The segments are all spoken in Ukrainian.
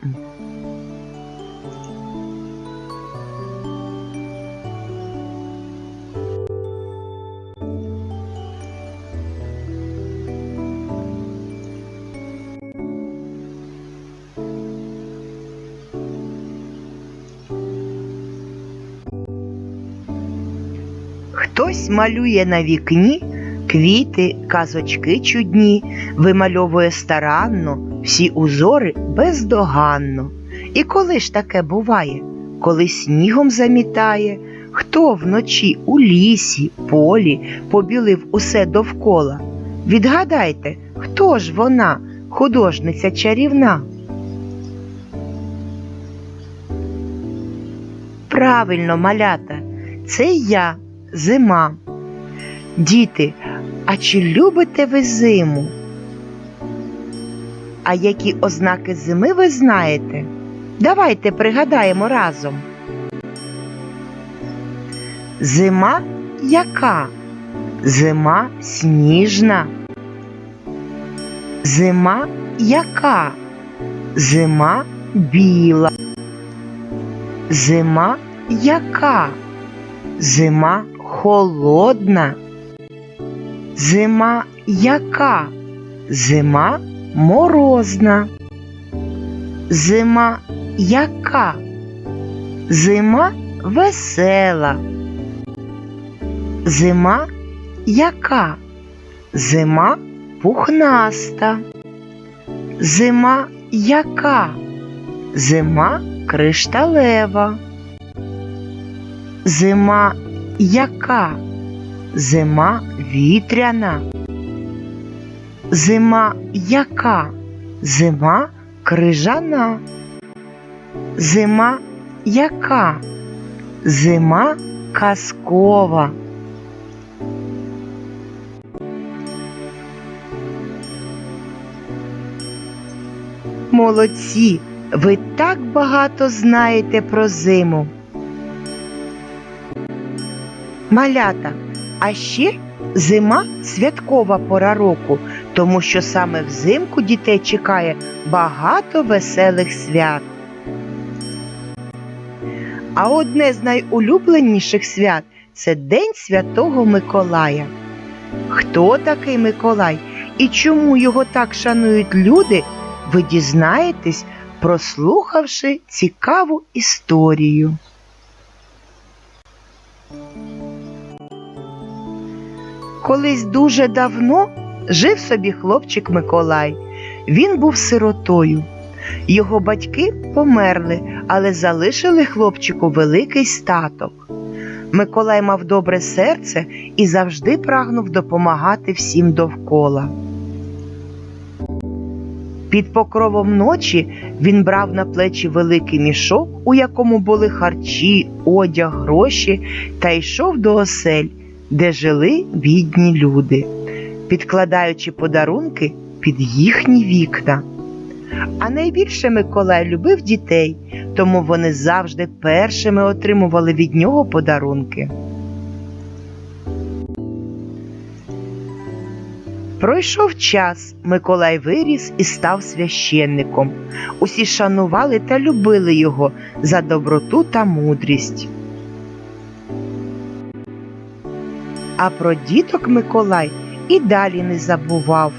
Хтось малює на вікні квіти, казочки чудні, вимальовує старанно, всі узори бездоганно. І коли ж таке буває, коли снігом замітає, хто вночі у лісі, полі побілив усе довкола? Відгадайте, хто ж вона, художниця чарівна? Правильно, малята, це я, зима. Діти, а чи любите ви зиму? А які ознаки зими ви знаєте? Давайте пригадаємо разом. Зима яка? Зима сніжна. Зима яка? Зима біла. Зима яка? Зима холодна. Зима яка? Зима морозна. Зима яка? Зима весела. Зима яка? Зима пухнаста. Зима яка? Зима кришталева. Зима яка? Зима вітряна. Зима яка? Зима крижана. Зима яка? Зима казкова. Молодці, ви так багато знаєте про зиму. Малята, а ще зима святкова пора року, тому що саме взимку дітей чекає багато веселих свят. А одне з найулюбленіших свят це День Святого Миколая. Хто такий Миколай і чому його так шанують люди, ви дізнаєтесь, прослухавши цікаву історію. Колись дуже давно жив собі хлопчик Миколай. Він був сиротою. Його батьки померли, але залишили хлопчику великий статок. Миколай мав добре серце і завжди прагнув допомагати всім довкола. Під покровом ночі він брав на плечі великий мішок, у якому були харчі, одяг, гроші, та йшов до осель, де жили бідні люди, підкладаючи подарунки під їхні вікна. А найбільше Миколай любив дітей, тому вони завжди першими отримували від нього подарунки. Пройшов час, Миколай виріс і став священником. Усі шанували та любили його за доброту та мудрість. А про діток Миколай і далі не забував.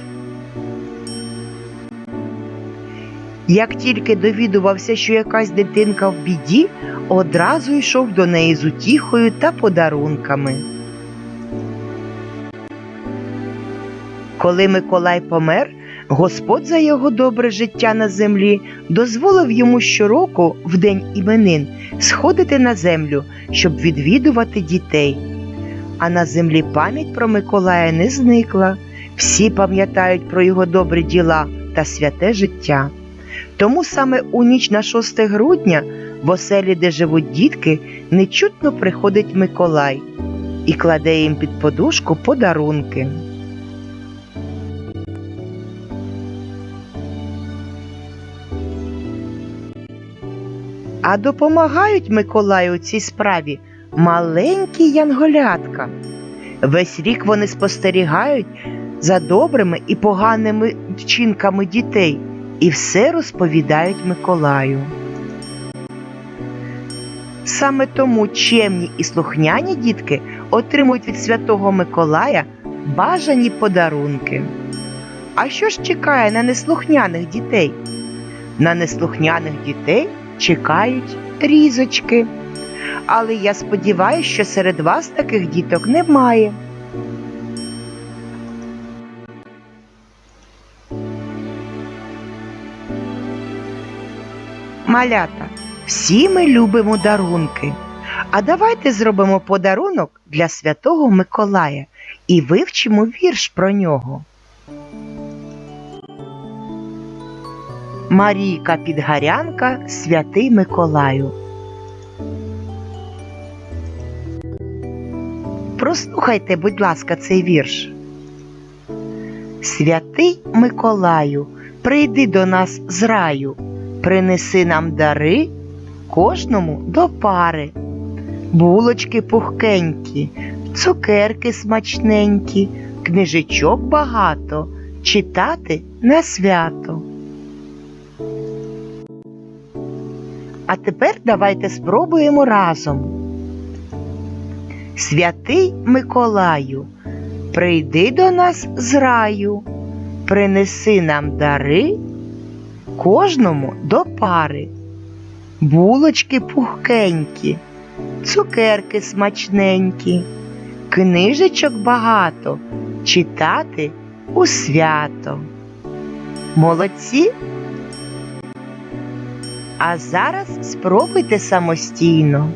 Як тільки довідувався, що якась дитинка в біді, одразу йшов до неї з утіхою та подарунками. Коли Миколай помер, Господь за його добре життя на землі дозволив йому щороку в день іменин сходити на землю, щоб відвідувати дітей. А на землі пам'ять про Миколая не зникла. Всі пам'ятають про його добрі діла та святе життя. Тому саме у ніч на 6 грудня в оселі, де живуть дітки, нечутно приходить Миколай і кладе їм під подушку подарунки. А допомагають Миколаю у цій справі маленькі янголятка. Весь рік вони спостерігають за добрими і поганими вчинками дітей і все розповідають Миколаю. Саме тому чемні і слухняні дітки отримують від Святого Миколая бажані подарунки. А що ж чекає на неслухняних дітей? На неслухняних дітей чекають різочки. Але я сподіваюся, що серед вас таких діток немає. Малята, всі ми любимо дарунки. А давайте зробимо подарунок для святого Миколая і вивчимо вірш про нього. Марійка Підгарянка, святий Миколаю. Прослухайте, будь ласка, цей вірш. Святий Миколаю, прийди до нас з раю, принеси нам дари кожному до пари. Булочки пухкенькі, цукерки смачненькі, книжечок багато, читати на свято. А тепер давайте спробуємо разом. Святий Миколаю, прийди до нас з раю, принеси нам дари кожному до пари, булочки пухкенькі, цукерки смачненькі, книжечок багато, читати у свято. Молодці! А зараз спробуйте самостійно.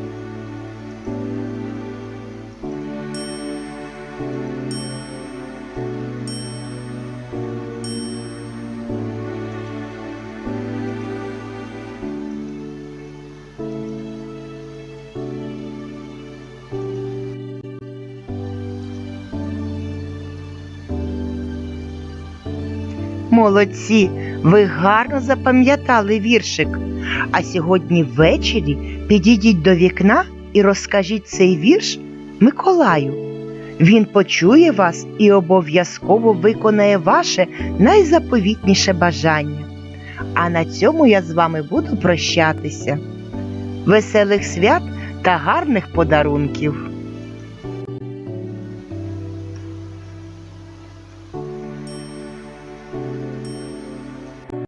Молодці, ви гарно запам'ятали віршик. А сьогодні ввечері підійдіть до вікна і розкажіть цей вірш Миколаю. Він почує вас і обов'язково виконає ваше найзаповітніше бажання. А на цьому я з вами буду прощатися. Веселих свят та гарних подарунків!